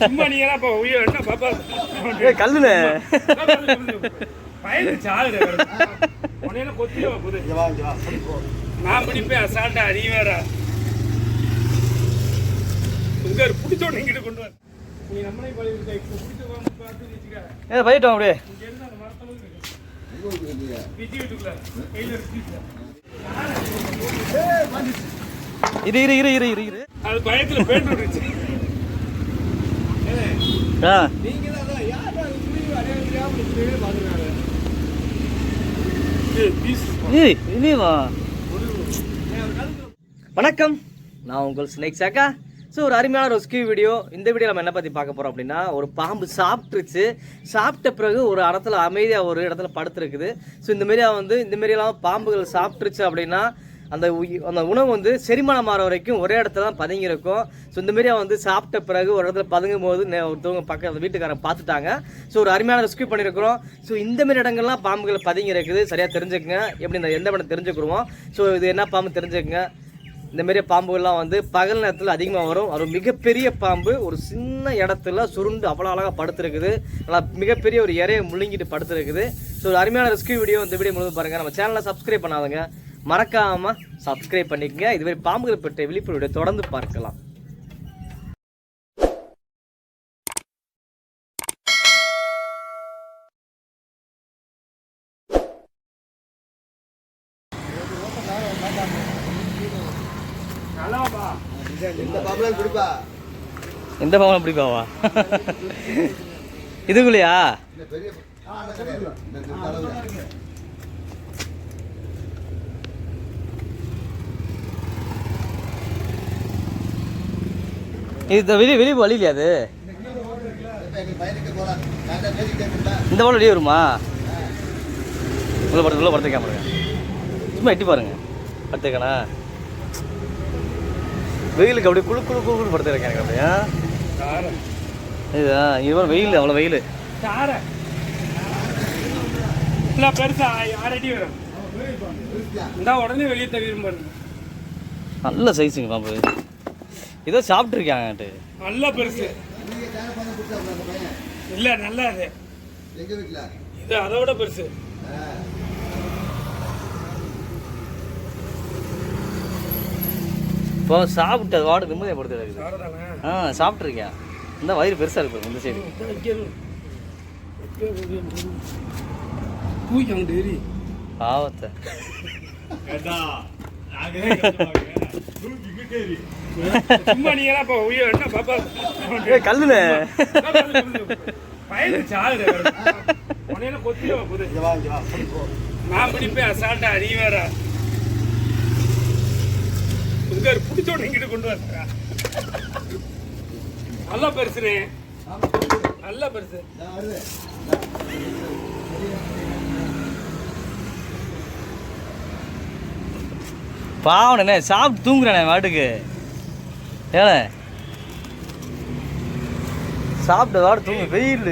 சும்மா நீங்க எல்லாம் இப்போ உயிர் என்ன பாப்பா? ஏய் கல்லுண்ணே. பயந்து சாகுற உனையில கொத்திடுவா புது. நான் பிடிப்பேன் அசால்ட்டா நீ வேற. இங்க பிடிச்சோன்னு இங்கிட்டு கொண்டு வர நீ நம்மளே பழி இப்போ பிடிச்ச வந்து பார்த்து வச்சுக்க ஏ போயிட்டோம் அப்படியே இங்க இருந்து அந்த வந்துருக்கீங்க விஜி வீட்டுக்குள்ள. கையில இருக்கு இரு இரு இரு இரு இரு இரு. அது பயத்துல பேண்ட் விட்டுருச்சு ஆ நீங்க தான் யார் புரியும் அடையாளம் பாத்துருக்காங்க பீஸ் ஏய் வெளியே வா வணக்கம். நான் உங்கள் ஸ்னேக் சாக்கா. ஸோ ஒரு அருமையான ஒரு ஸ்கீ வீடியோ இந்த வீடியோ நம்ம என்ன பற்றி பார்க்க போகிறோம் அப்படின்னா ஒரு பாம்பு சாப்பிட்டுருச்சு. சாப்பிட்ட பிறகு ஒரு இடத்துல அமைதியாக ஒரு இடத்துல படுத்துருக்குது. ஸோ இந்த வந்து இந்த பாம்புகள் சாப்பிட்டுருச்சு அப்படின்னா அந்த அந்த உணவு வந்து செரிமானம் ஆகிற வரைக்கும் ஒரே இடத்துல தான் பதுங்கியிருக்கும். ஸோ இந்த அவன் வந்து சாப்பிட்ட பிறகு ஒரு இடத்துல பதுங்கும் போது நே- ஒருத்தவங்க அந்த வீட்டுக்காரன் பார்த்துட்டாங்க. ஸோ ஒரு அருமையான ரெஸ்கியூ பண்ணியிருக்கிறோம். ஸோ இந்தமாரி இடங்கள்லாம் பாம்புகள் பதுங்கி இருக்குது சரியாக தெரிஞ்சுக்கங்க. எப்படி இந்த எந்த படம் தெரிஞ்சுக்கிடுவோம். ஸோ இது என்ன பாம்பு தெரிஞ்சுக்கங்க. இந்தமாரி பாம்புகள்லாம் வந்து பகல் நேரத்தில் அதிகமாக வரும். ஒரு மிகப்பெரிய பாம்பு. ஒரு சின்ன இடத்துல சுருண்டு அவ்வளோ அழகாக படுத்துருக்குது. நல்லா மிகப்பெரிய ஒரு இறையை முழுங்கிட்டு படுத்துருக்குது. ஸோ ஒரு அருமையான ரெஸ்கியூ வீடியோ இந்த வீடியோ முழுவதும் பாருங்கள் நம்ம சேனலை சப்ஸ்கிரைப் பண்ணாதங்க. மறக்காமல் சப்ஸ்கிரைப் பண்ணிக்கங்க. இதுவே பாம்புகள் பற்றிய விழிப்புணர்வு தொடர்ந்து பார்க்கலாம். இந்த பாம்புலாம் குடிப்பா எந்த பாம்பு பிடிப்பாவா? இதுக்குள்ளையா இந்த பெரிய ஆ, அந்த கிடையாது. இந்த இந்த அளவுல. இது வெளியே வெளியே வழி இல்லையா அது. இந்த பால் வெளியே வருமா? உள்ள படுத்து உள்ள படுத்துக்க பாருங்க சும்மா எட்டி பாருங்க. படுத்துக்கணா வெயிலுக்கு அப்படியே குழு குழு குழு குழு படுத்துருக்கேன் எனக்கு அப்படியே இதுதான். இது வெயில் அவ்வளோ வெயில். நல்ல சைஸுங்க பாம்பு. ஏதோ சாப்பிட்ருக்காங்கட்டு நல்ல பெருசு. இல்ல நல்லா வீட்டுல இது அதை விட பெருசு. ஆ. இப்போ சாப்பிட்டு அது வாடு நிம்மதியாக படுத்து இருக்குது ஆ சாப்பிட்ருக்கேன் இந்த வயிறு பெருசாக இருக்கு இந்த சைடு தூக்கி போ. நான் பிடிப்பேன் அசால்ட்டா நீ வேற. இங்க பிடிச்சோன்னு இங்கிட்டு கொண்டு வர நல்லா பெருசுனே நல்ல பெருசு. நான் வருது பாவனே சாப்பிட்டு தூங்குறானே வாட்டுக்கு ஏல. சாப்பிட்ட வாடு தூங்கு வெயில்.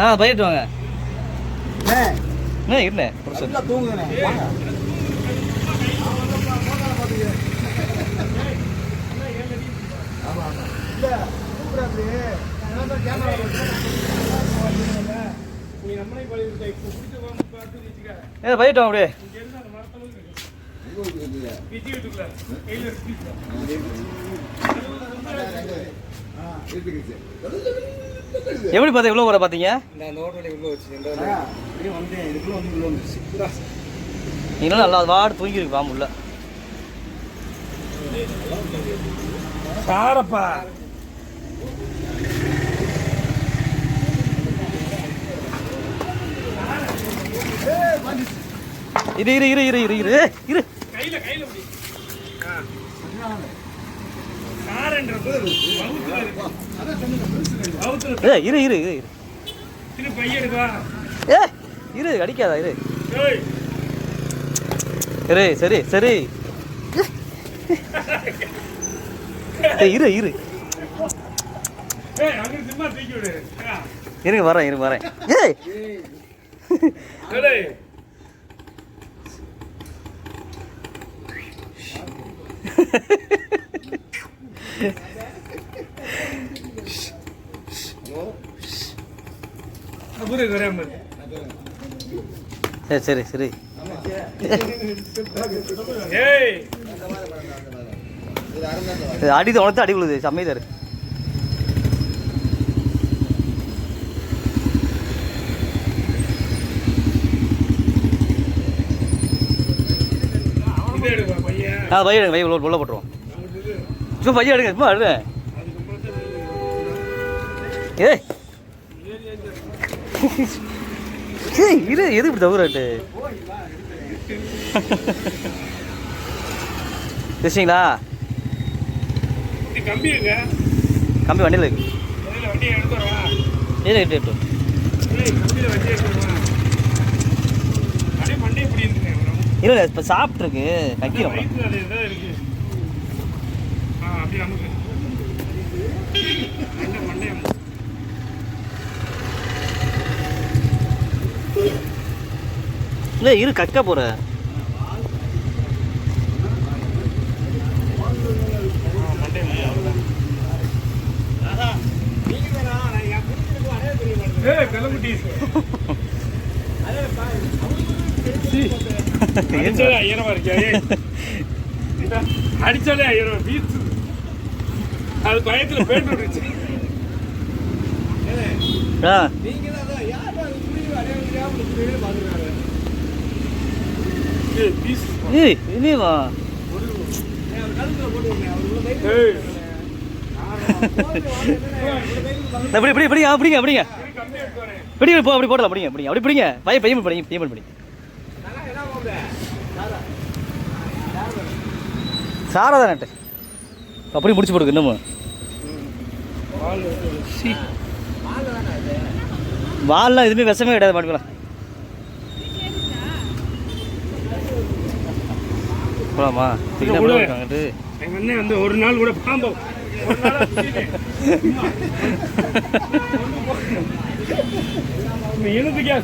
ஆ போயிட்டு வாங்க ஏ என்ன? இருண்ணே ஒரு நல்லா தூங்குறேன் வாங்க. ஏ அப்படியே இங்க இருந்து அந்த மரத்தளவுக்கு இருக்கு எங்க வந்துருக்கீங்க விஜி வீட்டுக்குள்ள கையில இருக்கு ஆ இருக்குது எப்படி பார்த்தா எவ்வளோ வர பார்த்தீங்க? நீங்களும் நல்லா வாடு தூங்கிருக்கு பாம்பு உள்ள. சாரப்பா. இரு இரு இரு இரு இரு இரு. இரு. கையில கையில இரு இரு இரு ஏ இரு அடிக்காதா இரு. ஏய். இரு சரி சரி. ஏய், இரு இரு. ஏய் அங்க சும்மா தூக்கி விடு. ஆ. இருங்க வரேன் இருங்க வரேன். ஏய். சரி சரி சரி. அடி உனத்து அடி விழுது செம்மையாக இருக்கு. ஆ பையன் எடுங்க பையன் உள்ள போட்டுருவோம். சும்மா பையன் எடுங்க சும்மா எடுங்க. ஏய். ஏய் இரு எது இப்படி தவிரட்டு பேசுறீங்களா? இது கம்பி வண்டியில் இருக்கு. வண்டியை எடுத்து வரவா ஏது எட்டு எட்டு ஏய் கம்பியில வண்டியை எடுத்து வரவா அப்படியே மண்டே இப்படி இருக்குங்க இல்லை இல்லை இப்போ சாப்பிட்ருக்கு கக்கிரும் வயிற்றுல அது ஏதோ இருக்கு ஆ அப்படியே அமுக்கு மண்டை மண்டை அமுக்கு இல்லை இரு கக்க போகிற ஏய் கலமுட்டி அடிச்சாலே ஐயரமா இருக்கியா? அடிச்சாலே ஐயரமா வீச்சு அது பயத்துல பேட்டு விட்டுருச்சு ஆ. ஏய் பீஸ் ஏய் இனி வா ஏய் இப்படி இப்படி இப்படி அப்படிங்க அப்படிங்க இது கம்பி எடுத்து வரேன் பிடி போ அப்படி போடலாம். பிடிங்க பிடிங்க. அப்படி பிடிங்க. பையன் பையன் பிடிங்க பையன் பிடி சாரா தானே அப்படி முடிச்சு போடுங்க இன்னமும். வால்லாம் எதுவுமே விஷமே கிடையாது மாட்டுக்கலாம் போலாமா. இருக்காங்கட்டு வந்து ஒரு நாள் கூட பாம்பு. எழுதுக்கே